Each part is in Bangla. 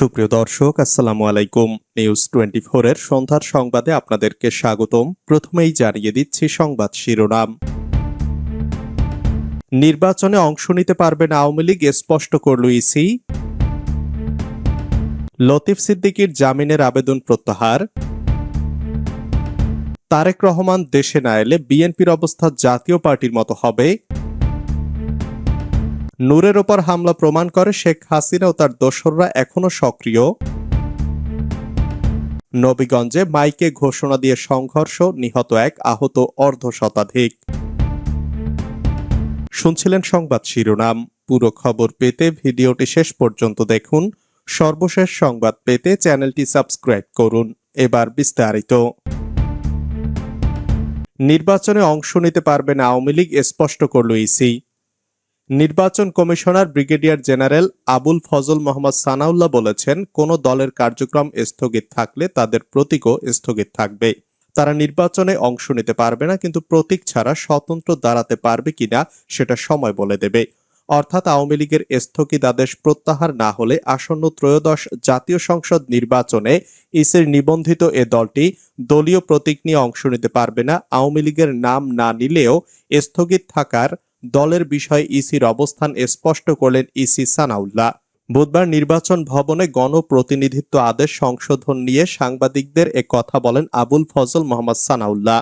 সুপ্রিয় দর্শক, আসসালামু আলাইকুম। নিউজ টোয়েন্টি এর সন্ধ্যার সংবাদে আপনাদেরকে স্বাগতম। প্রথমেই জানিয়ে দিচ্ছি সংবাদ শিরোনাম। নির্বাচনে অংশ নিতে পারবে না আওয়ামী লীগ স্পষ্ট করল ইসি লতিফ সিদ্দিকীর জামিনের আবেদন প্রত্যাহার। তারেক রহমান দেশে না এলে বিএনপির অবস্থা জাতীয় পার্টির মতো হবে। নূরের ওপর হামলা প্রমাণ করে শেখ হাসিনা ও তার দোসররা এখনও সক্রিয়। নবীগঞ্জে মাইকে ঘোষণা দিয়ে সংঘর্ষ, নিহত এক আহত অর্ধ শতাধিক শুনছিলেন সংবাদ শিরোনাম। পুরো খবর পেতে ভিডিওটি শেষ পর্যন্ত দেখুন। সর্বশেষ সংবাদ পেতে চ্যানেলটি সাবস্ক্রাইব করুন। এবার বিস্তারিত। নির্বাচনে অংশ নিতে পারবে না আওয়ামী লীগ স্পষ্ট করল ইসি। নির্বাচন commissioner brigadier general Abul Fazal Mohammad Sanaullah বলেছেন, কোন দলের কার্যক্রম স্থগিত থাকলে তাদের প্রতীকও স্থগিত থাকবে। তারা নির্বাচনে অংশ নিতে পারবে না, কিন্তু প্রতীক ছাড়া স্বতন্ত্র দাঁড়াতে পারবে কিনা সেটা সময় বলে দেবে। অর্থাৎ আওয়ামী লীগের স্থগিতাদেশ প্রত্যাহার না হলে আসন্ন ত্রয়োদশ জাতীয় সংসদ নির্বাচনে ইসির নিবন্ধিত এ দলটি দলীয় প্রতীক নিয়ে অংশ নিতে পারবে না। আওয়ামী লীগের নাম না নিলেও স্থগিত থাকার দলের বিষয়ে ইসির অবস্থান স্পষ্ট করলেন ইসি সানাউল্লাহ। বুধবার নির্বাচন ভবনে গণপ্রতিনিধিত্ব আদেশ সংশোধন নিয়ে সাংবাদিকদের এ কথা বলেন আবুল ফজল মোহাম্মদ সানাউল্লাহ।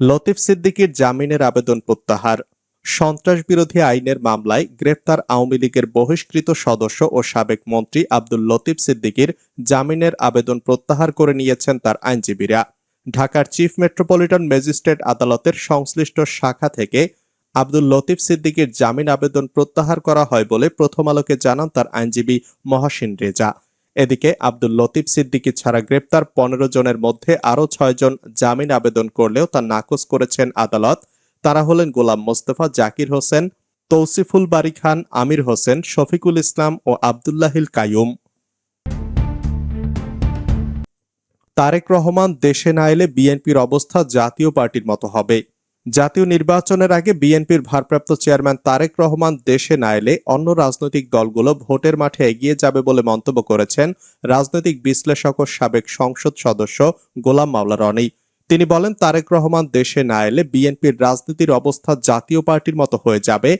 লতিফ সিদ্দিকীর জামিনের আবেদন প্রত্যাহার। সন্ত্রাস বিরোধী আইনের মামলায় গ্রেপ্তার আওয়ামী লীগের বহিষ্কৃত সদস্য ও সাবেক মন্ত্রী আব্দুল লতিফ সিদ্দিকীর জামিনের আবেদন প্রত্যাহার করে নিয়েছেন তার আইনজীবীরা। ঢাকার চিফ মেট্রোপলিটন ম্যাজিস্ট্রেট আদালতের সংশ্লিষ্ট শাখা থেকে আব্দুল লতিফ সিদ্দিকীর জামিন আবেদন প্রত্যাহার করা হয় বলে প্রথম আলোকে জানান তার আইনজীবী মহাসিন রেজা। এদিকে আব্দুল লতিফ সিদ্দিকী ছাড়া গ্রেপ্তার পনেরো জনের মধ্যে আরও ছয়জন জামিন আবেদন করলেও তা নাকচ করেছেন আদালত। তারা হলেন গোলাম মোস্তফা, জাকির হোসেন, তৌসিফুল বারি খান, আমির হোসেন, শফিকুল ইসলাম ও আবদুল্লাহিল কায়ুম। তারেক রহমান দেশে না এলে বিএনপির অবস্থা জাতীয় পার্টির মতো হবে। জাতীয় নির্বাচনের আগে বিএনপির ভারপ্রাপ্ত চেয়ারম্যান তারেক রহমান দেশে না এলে অন্য রাজনৈতিক দলগুলো ভোটের মাঠে এগিয়ে যাবে বলে মন্তব্য করেছেন রাজনৈতিক বিশ্লেষক ও সাবেক সংসদ সদস্য গোলাম মাওলা রনি। তিনি বলেন, তারেক রহমান দেশে না এলে বিএনপির রাজনীতির অবস্থা জাতীয় পার্টির মতো হয়ে যাবে।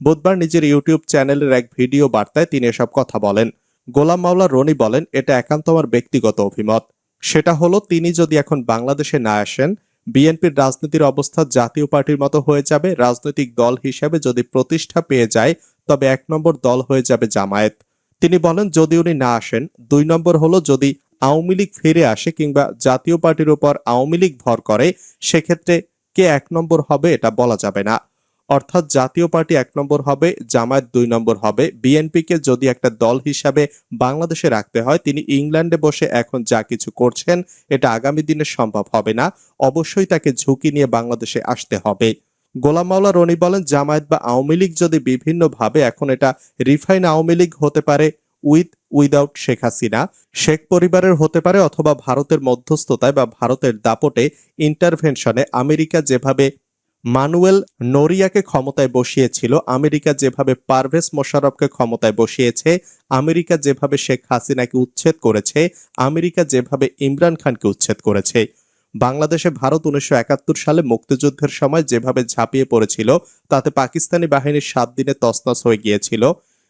বুধবার নিজের ইউটিউব চ্যানেলের এক ভিডিও বার্তায় তিনি এসব কথা বলেন। গোলাম মাওলা রনি বলেন, এটা একান্ত আমার ব্যক্তিগত অভিমত। সেটা হলো তিনি যদি এখন বাংলাদেশে না আসেন, বিএনপির রাজনীতির অবস্থা জাতীয় পার্টির মতো হয়ে যাবে, রাজনৈতিক দল হিসেবে যদি প্রতিষ্ঠা পেয়ে যায়, তবে এক নম্বর দল হয়ে যাবে জামায়াত। তিনি বলেন, যদি উনি না আসেন, দুই নম্বর হলো যদি আওয়ামী লীগ ফিরে আসে কিংবা জাতীয় পার্টির উপর আওয়ামী লীগ ভর করে, সেক্ষেত্রে কে এক নম্বর হবে এটা বলা যাবে না। অর্থাৎ জাতীয় পার্টি এক নম্বর হবে, জামায়াত দুই নম্বর হবে। বিএনপিকে যদি একটা দল হিসাবে বাংলাদেশে রাখতে হয়, তিনি ইংল্যান্ডে বসে এখন যা কিছু করছেন, এটা আগামী দিনে সম্ভব হবে না। অবশ্যই তাকে ঝুঁকি নিয়ে বাংলাদেশে আসতে হবে। গোলাম মাওলা রনি বলেন, জামায়াত বা আওয়ামী লীগ যদি বিভিন্নভাবে এখন এটা রিফাইন আওয়ামী লীগ হতে পারে, উইথ, উইদাউট শেখ হাসিনা, শেখ পরিবারের হতে পারে অথবা ভারতের মধ্যস্থতায় বা ভারতের দাপটে ইন্টারভেনশনে আমেরিকা যেভাবে মানুয়েল নোরিয়াকে ক্ষমতায় বসিয়েছিল। আমেরিকা যেভাবে পারভেজ মোশাররফকে ক্ষমতায় বসিয়েছে, আমেরিকা যেভাবে শেখ হাসিনাকে উচ্ছেদ করেছে, আমেরিকা যেভাবে ইমরান খানকে উচ্ছেদ করেছে। বাংলাদেশে ভারত উনিশশো একাত্তর সালে মুক্তিযুদ্ধের সময় যেভাবে ঝাঁপিয়ে পড়েছিল, তাতে পাকিস্তানি বাহিনীর সাত দিনে তসনস হয়ে গিয়েছিল।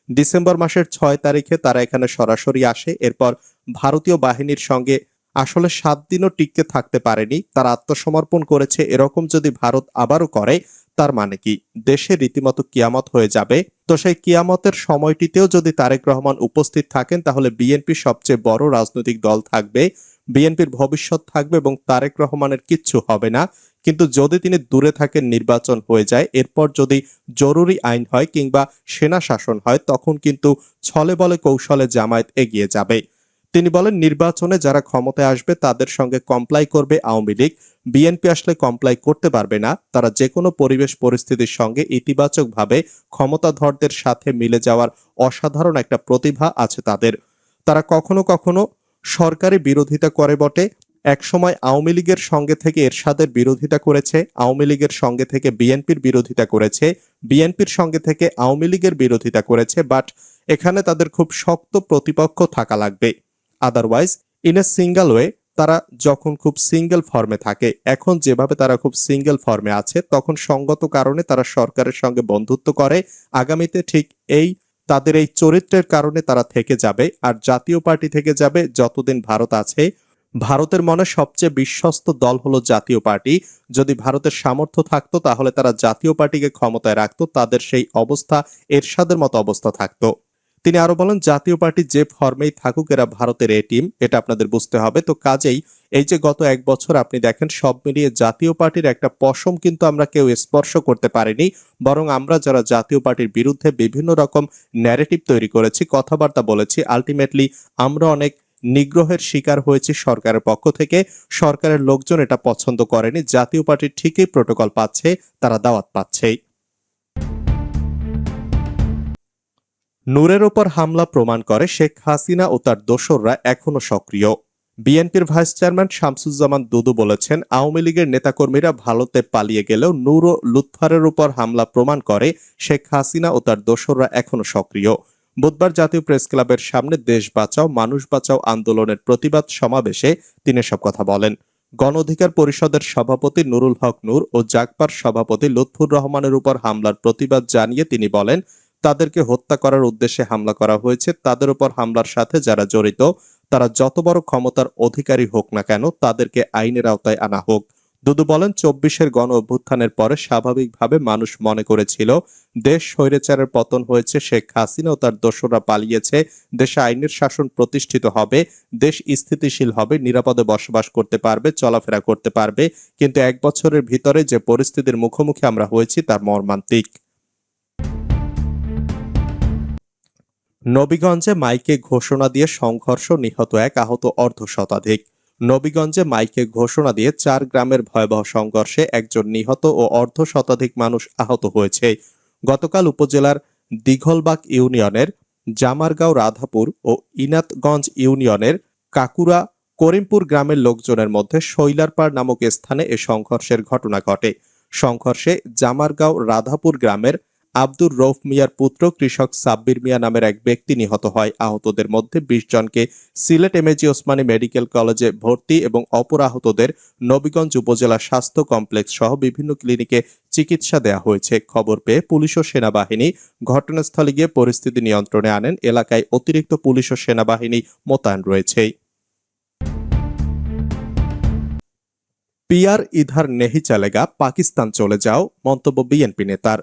ডিসেম্বর মাসের ছয় তারিখে তারা এখানে সরাসরি আসে। এরপর ভারতীয় বাহিনীর সঙ্গে আসলে সাত দিনও টিকতে থাকতে পারেনি। তার আত্মসমর্পণ করেছে এরকম যদি ভারত আবারও করে, তার মানে কি? দেশে রীতিমতো কিয়ামত হয়ে যাবে। তো সেই কিয়ামতের সময়টিতেও যদি তারেক রহমান উপস্থিত থাকেন, তাহলে বিএনপি সবচেয়ে বড় রাজনৈতিক দল থাকবে। বিএনপির ভবিষ্যৎ থাকবে এবং তারেক রহমানের কিচ্ছু হবে না। কিন্তু যদি তিনি দূরে থাকেন, নির্বাচন হয়ে যায়, এরপর যদি জরুরি আইন হয় কিংবা সেনা শাসন হয়, তখন কিন্তু ছলে বলে কৌশলে জামায়াত এগিয়ে যাবে। তিনি বলেন, নির্বাচনে যারা ক্ষমতায় আসবে তাদের সঙ্গে কমপ্লাই করবে আওয়ামী লীগ। বিএনপি আসলে কমপ্লাই করতে পারবে না। তারা যে কোনো পরিবেশ পরিস্থিতির সঙ্গে ইতিবাচকভাবে ক্ষমতাধরদের সাথে মিলে যাওয়ার অসাধারণ একটা প্রতিভা আছে তাদের। তারা কখনো কখনো সরকারি বিরোধিতা করে বটে। একসময় আওয়ামী লীগের সঙ্গে থেকে এরশাদের বিরোধিতা করেছে, আওয়ামী লীগের সঙ্গে থেকে বিএনপির বিরোধিতা করেছে বিএনপির সঙ্গে থেকে আওয়ামী লীগের বিরোধিতা করেছে বাট এখানে তাদের খুব শক্ত প্রতিপক্ষ থাকা লাগবে। Otherwise in a single way তারা যখন খুব সিঙ্গেল ফর্মে থাকে, এখন যেভাবে তারা খুব সিঙ্গেল ফর্মে আছে, তখন সঙ্গত কারণে তারা সরকারের সঙ্গে বন্ধুত্ব করে। আগামীতে ঠিক এই, তাদের এই চরিত্রের কারণে তারা থেকে যাবে, আর জাতীয় পার্টি থেকে যাবে যতদিন ভারত আছে। ভারতের মনে সবচেয়ে বিশ্বস্ত দল হলো জাতীয় পার্টি। যদি ভারতের সামর্থ্য থাকতো, তাহলে তারা জাতীয় পার্টিকে ক্ষমতায় রাখতো, তাদের সেই অবস্থা, এরশাদের মতো অবস্থা থাকতো। তিনি আরও বলেন, জাতীয় পার্টি যে ফর্মেই থাকুক, এরা ভারতের এ টিম, এটা আপনাদের বুঝতে হবে। তো কাজেই এই যে গত এক বছর আপনি দেখেন, সব মিলিয়ে জাতীয় পার্টির একটা পশম কিন্তু আমরা কেউ স্পর্শ করতে পারিনি, বরং আমরা যারা জাতীয় পার্টির বিরুদ্ধে বিভিন্ন রকম ন্যারেটিভ তৈরি করেছি, কথাবার্তা বলেছি আলটিমেটলি আমরা অনেক নিগ্রহের শিকার হয়েছি সরকারের পক্ষ থেকে। সরকারের লোকজন এটা পছন্দ করেনি, জাতীয় পার্টি ঠিকই প্রোটোকল পাচ্ছে, তারা দাওয়াত পাচ্ছেই। নূরের ওপর হামলা প্রমাণ করে শেখ হাসিনা ও তার দোসররা এখনও সক্রিয়। বিএনপির ভাইস চেয়ারম্যান শামসুজ্জামান দুদু বলেছেন, আওয়ামী লীগের নেতাকর্মীরা ভারতে পালিয়ে গেলেও নূর ও লুৎফারের উপর হামলা প্রমাণ করে শেখ হাসিনা ও তার দোসররা এখনও সক্রিয়। বুধবার জাতীয় প্রেস ক্লাবের সামনে দেশ বাঁচাও, মানুষ বাঁচাও আন্দোলনের প্রতিবাদ সমাবেশে তিনি সব কথা বলেন। গণ অধিকার পরিষদের সভাপতি নুরুল হক নূর ও জাগপার সভাপতি লুৎফুর রহমানের উপর হামলার প্রতিবাদ জানিয়ে তিনি বলেন তাদেরকে হত্যা করার উদ্দেশ্যে হামলা করা হয়েছে। তাদের উপর হামলার সাথে যারা জড়িত, তারা যত বড় ক্ষমতার অধিকারী হোক না কেন, তাদেরকে আইনের আওতায় আনা হোক। দুদু বলেন, চব্বিশের গণ অভ্যুত্থানের পরে স্বাভাবিকভাবে মানুষ মনে করেছিল, দেশ স্বৈরাচারের পতন হয়েছে, শেখ হাসিনা ও তার দোসররা পালিয়েছে, দেশে আইনের শাসন প্রতিষ্ঠিত হবে, দেশ স্থিতিশীল হবে, নিরাপদে বসবাস করতে পারবে, চলাফেরা করতে পারবে। কিন্তু এক বছরের ভিতরে যে পরিস্থিতির মুখোমুখি আমরা হয়েছি, তার মর্মান্তিক। নবীগঞ্জে মাইকে ঘোষণা দিয়ে সংঘর্ষ নিহত এক আহত অর্ধ শতাধিক নবীগঞ্জে মাইকে ঘোষণা দিয়ে চার গ্রামের ভয়াবহ সংঘর্ষে একজন নিহত ও অর্ধ শতাধিক মানুষ আহত হয়েছে। গতকাল উপজেলার দিঘলবাগ ইউনিয়নের জামারগাঁও রাধাপুর ও ইনাতগঞ্জ ইউনিয়নের কাকুরা করিমপুর গ্রামের লোকজনের মধ্যে শৈলারপাড় নামক স্থানে এ সংঘর্ষের ঘটনা ঘটে। সংঘর্ষে জামারগাঁও রাধাপুর গ্রামের আব্দুর রৌফ মিয়ার পুত্র কৃষক সাব্বির মিয়া নামের এক ব্যক্তি নিহত হয়। আহতদের মধ্যে বিশ জনকে সিলেট এমএজি ওসমানী মেডিকেল কলেজে ভর্তি এবং অপর আহতদের নবীগঞ্জ উপজেলা স্বাস্থ্য কমপ্লেক্স সহ বিভিন্ন ক্লিনিকে চিকিৎসা দেওয়া হয়েছে। খবর পেয়ে পুলিশ ও সেনাবাহিনী ঘটনাস্থলে গিয়ে পরিস্থিতি নিয়ন্ত্রণে আনেন। এলাকায় অতিরিক্ত পুলিশ ও সেনাবাহিনী মোতায়েন রয়েছে। পিয়ার ইধার নেহি চালেগা, পাকিস্তান চলে যাও, মন্তব্য বিএনপি নেতার।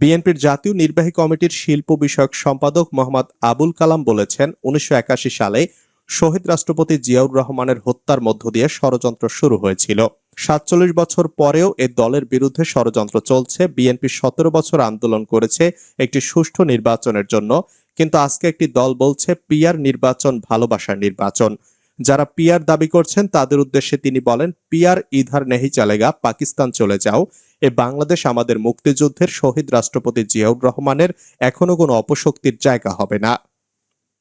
বিএনপির জাতীয় নির্বাহী কমিটির শিল্প বিষয়ক সম্পাদক মোহাম্মদ আবুল কালাম বলেছেন, উনিশশো একাশি সালে শহীদ রাষ্ট্রপতি জিয়াউর রহমানের হত্যার মধ্য দিয়ে ষড়যন্ত্র শুরু হয়েছিল। সাতচল্লিশ বছর পরেও এ দলের বিরুদ্ধে ষড়যন্ত্র চলছে। বিএনপি সতেরো বছর আন্দোলন করেছে একটি সুষ্ঠু নির্বাচনের জন্য, কিন্তু আজকে একটি দল বলছে, পিয়ার নির্বাচন ভালোবাসার নির্বাচন। যারা পিয়ার দাবি করছেন, তাদের উদ্দেশ্যে তিনি বলেন পিয়ার ইধার নেহি চালেগা, পাকিস্তান চলে যাও। এ বাংলাদেশ আমাদের মুক্তিযুদ্ধের শহীদ রাষ্ট্রপতি জিয়াউর রহমানের এখনও কোনো অপশক্তির জায়গা হবে না।